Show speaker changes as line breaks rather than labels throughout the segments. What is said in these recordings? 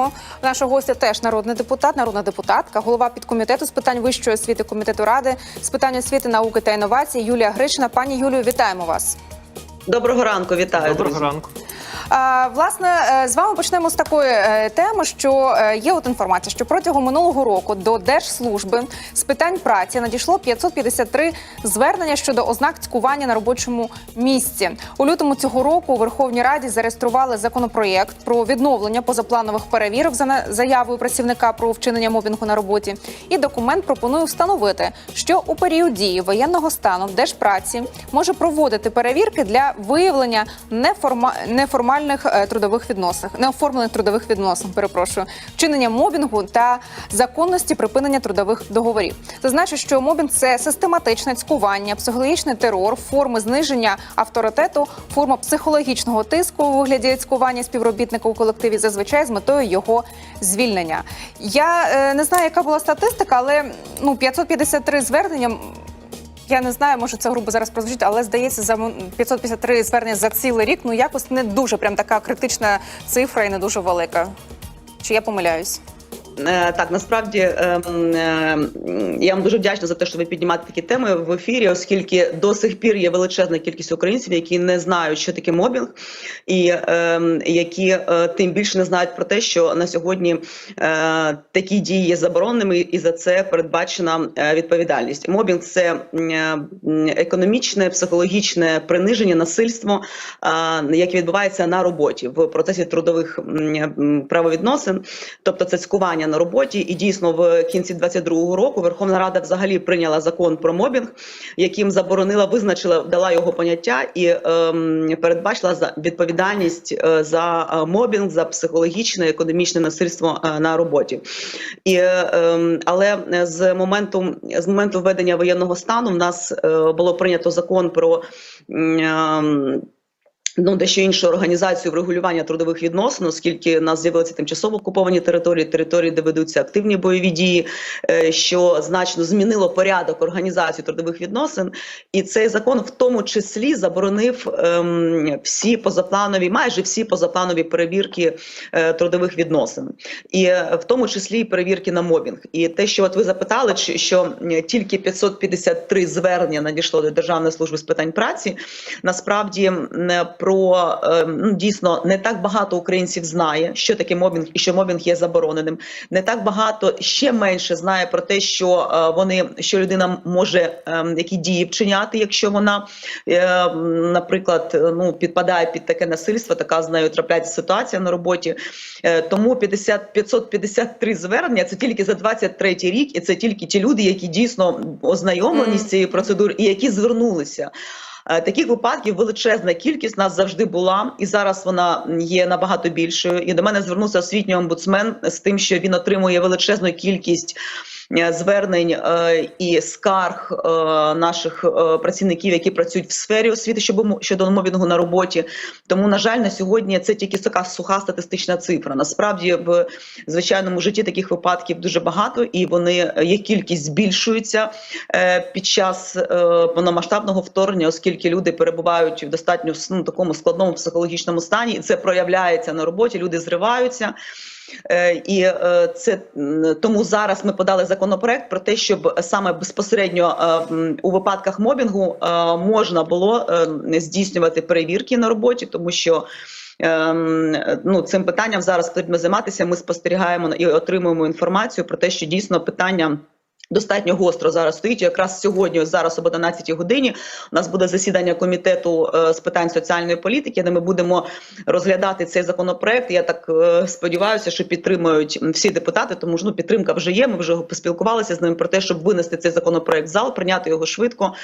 Суспільного. Нашого гостя теж народний депутат, народна депутатка, голова підкомітету з питань вищої освіти комітету ради з питань освіти, науки та інновацій Юлія Гришина. Пані Юлію, вітаємо вас.
Доброго ранку, вітаю.
Доброго
друзі.
ранку.
Власне, е, з вами почнемо з такої е, теми, що е, є от інформація, що протягом минулого року до Держслужби з питань праці надійшло 553 звернення щодо ознак цькування на робочому місці. У лютому цього року у Верховній Раді зареєстрували законопроєкт про відновлення позапланових перевірок за на- заявою працівника про вчинення мобінгу на роботі. І документ пропонує встановити, що у період дії воєнного стану Держпраці може проводити перевірки для виявлення неформа... неформальних е, трудових відносин, неоформлених трудових відносин, перепрошую, вчинення мобінгу та законності припинення трудових договорів. Зазначу, що мобінг це систематичне цькування, психологічний терор, форми зниження авторитету, форма психологічного тиску у вигляді цькування співробітника у колективі, зазвичай з метою його звільнення. Я е, не знаю, яка була статистика, але ну 553 звернення. Я не знаю, може це грубо зараз прозвучить, але здається, за м- 553 звернення за цілий рік, ну якось не дуже прям така критична цифра і не дуже велика. Чи я помиляюсь?
Е, Так, насправді е, м, е, я вам дуже вдячна за те, що ви піднімаєте такі теми в ефірі, оскільки до сих пір є величезна кількість українців, які не знають, що таке мобінг, і е, які е, тим більше не знають про те, що на сьогодні е, такі дії є забороненими, і за це передбачена відповідальність. Мобінг це економічне, психологічне приниження, насильство, яке відбувається на роботі в процесі трудових правовідносин, тобто це цькування на роботі. І дійсно в кінці 22-го року Верховна Рада взагалі прийняла закон про мобінг, яким заборонила, визначила, дала його поняття і ем, передбачила за відповідальність е, за е, мобінг, за психологічне, економічне насильство е, на роботі. І, ем, але з моменту з моменту введення воєнного стану в нас е, було прийнято закон про. ем, Ну, дещо іншу організацію врегулювання трудових відносин, оскільки у нас з'явилися тимчасово окуповані території, території, де ведуться активні бойові дії, е, що значно змінило порядок організації трудових відносин. І цей закон в тому числі заборонив ем, всі позапланові, майже всі позапланові перевірки е, трудових відносин, і е, в тому числі і перевірки на мобінг. І те, що от ви запитали, чи- що е, тільки 553 звернення надійшло до Державної служби з питань праці, насправді м, про е, ну, дійсно не так багато українців знає, що таке мобінг і що мобінг є забороненим. Не так багато ще менше знає про те, що е, вони що людина може е, які дії вчиняти, якщо вона, е, наприклад, е, ну підпадає під таке насильство, така з нею трапляється ситуація на роботі. Е, Тому 50, 553 звернення це тільки за 23 рік, і це тільки ті люди, які дійсно ознайомлені
Мгм.
з цією процедурою і які звернулися. Е, Таких випадків величезна кількість нас завжди була, і зараз вона є набагато більшою. І до мене звернувся освітній омбудсмен з тим, що він отримує величезну кількість. Е, Звернень е, і скарг е, наших працівників, які працюють в сфері освіти, щодо мо- щодо мобінгу на роботі. Тому, на жаль, на сьогодні це тільки така суха статистична цифра. Насправді, в звичайному житті таких випадків дуже багато, і вони їх кількість збільшується під час повномасштабного вторгнення, оскільки люди перебувають в достатньо ну, такому складному психологічному стані, і це проявляється на роботі. Люди зриваються. Е, І е, це тому зараз ми подали законопроект про те, щоб саме безпосередньо е, у випадках мобінгу можна було здійснювати перевірки на роботі, тому що. Ну, цим питанням зараз потрібно займатися. Ми спостерігаємо і отримуємо інформацію про те, що дійсно питання достатньо гостро зараз стоїть. Якраз сьогодні, зараз об 11 годині, у нас буде засідання комітету е, з питань соціальної політики, де ми будемо розглядати цей законопроект. Я так е, сподіваюся, що підтримують всі депутати, тому що ну, підтримка вже є. Ми вже поспілкувалися з ними про те, щоб винести цей законопроект в зал, прийняти його швидко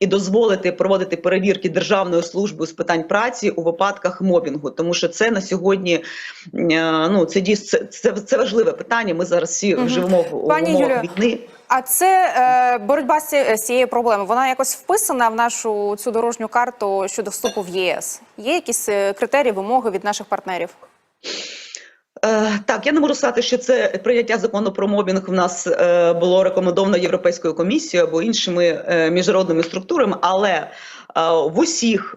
і дозволити проводити перевірки Державною службою з питань праці у випадках мобінгу, тому що це на сьогодні е, ну це дійсно це, це, це важливе питання. Ми зараз всі
Мгм.
живемо в умовах війни.
А це е, боротьба з цією проблемою. Вона якось вписана в нашу цю дорожню карту щодо вступу в ЄС. Є якісь е, критерії, вимоги від наших партнерів?
Е, Так, я не можу сказати, що це прийняття закону про мобінг в нас е, було рекомендовано Європейською комісією або іншими е, міжнародними структурами, але в усіх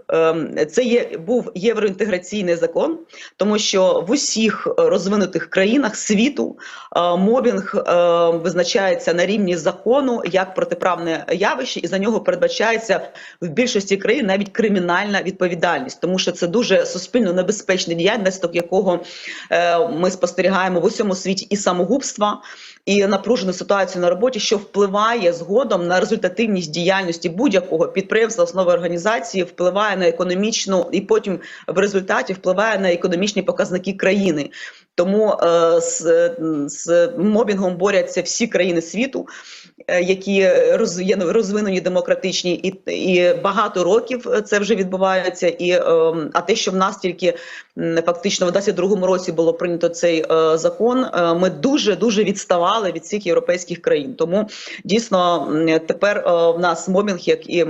це є був євроінтеграційний закон, тому що в усіх розвинутих країнах світу мобінг визначається на рівні закону як протиправне явище, і за нього передбачається в більшості країн навіть кримінальна відповідальність, тому що це дуже суспільно небезпечний діяльність, якого е, ми спостерігаємо в усьому світі і самогубства, і напружену ситуацію на роботі, що впливає згодом на результативність діяльності будь-якого підприємства, основи організації, впливає на економічну і потім в результаті впливає на економічні показники країни. Тому е, з, з мобінгом борються всі країни світу, е, які роз, є розвинені демократичні, і, і багато років це вже відбувається. І е, а те, що в нас тільки фактично в 22-му році було прийнято цей е, закон, е, ми дуже дуже відставали від всіх європейських країн. Тому дійсно тепер е, в нас мобінг, як і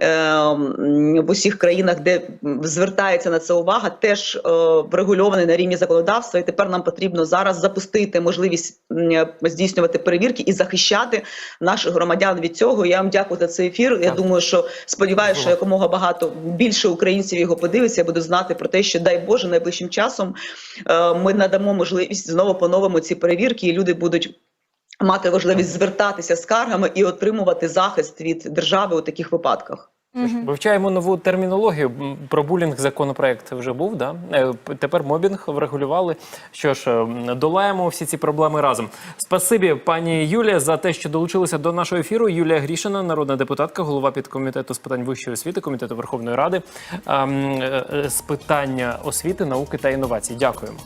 в усіх країнах, де звертається на це увага, теж е, врегульований на рівні законодавства. І тепер нам потрібно зараз запустити можливість здійснювати перевірки і захищати наших громадян від цього. Я вам дякую за цей ефір. Я
Так.
думаю, що сподіваюся, що якомога багато більше українців його подивиться, буде знати про те, що дай Боже, найближчим часом е, ми надамо можливість знову по-новому ці перевірки, і люди будуть. Мати можливість звертатися скаргами і отримувати захист від держави у таких випадках.
Вивчаємо нову термінологію. Про булінг законопроект вже був. Да? Е, Тепер мобінг врегулювали. Що ж, ем, долаємо всі ці проблеми разом. Спасибі, пані Юлія, за те, що долучилися до нашого ефіру. Юлія Грішина, народна депутатка, голова підкомітету з питань вищої освіти, комітету Верховної Ради е, е, з питання освіти, науки та інновацій. Дякуємо.